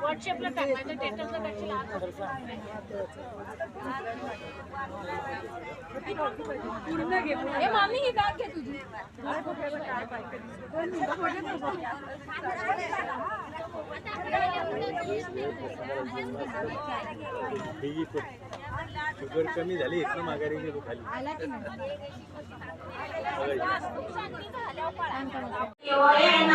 व्हॉट्सअपला टाकायचं स्टेटसला टाकशील हे मामी ही बॅग घे तुझी शुगर कमी झाली इथनं माघारी गेलो खाली सोन्याचा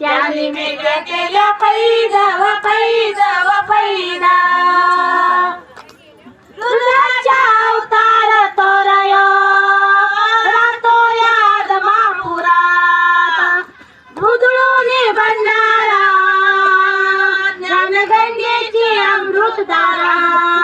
त्यांनी मेघ्या केल्या पैदा व पैदा व पैदा. रुद्राच्या अवतार तोरय रातो याद महापुरात उजळून भंडारा ज्ञानगंगेची अमृतधारा.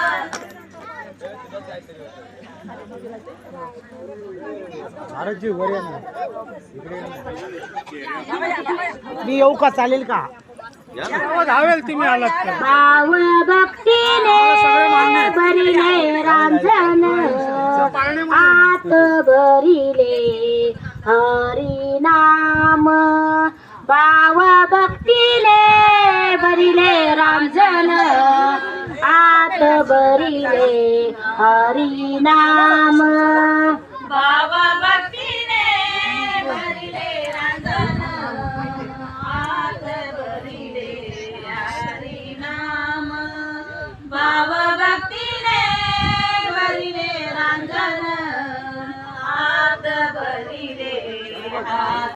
मी येऊ का? चालेल का. धावेल तुम्ही आलात का भाव भक्तीने भरिले रांजण आत भरिले हरी नाम भाव आत भरिले बाबा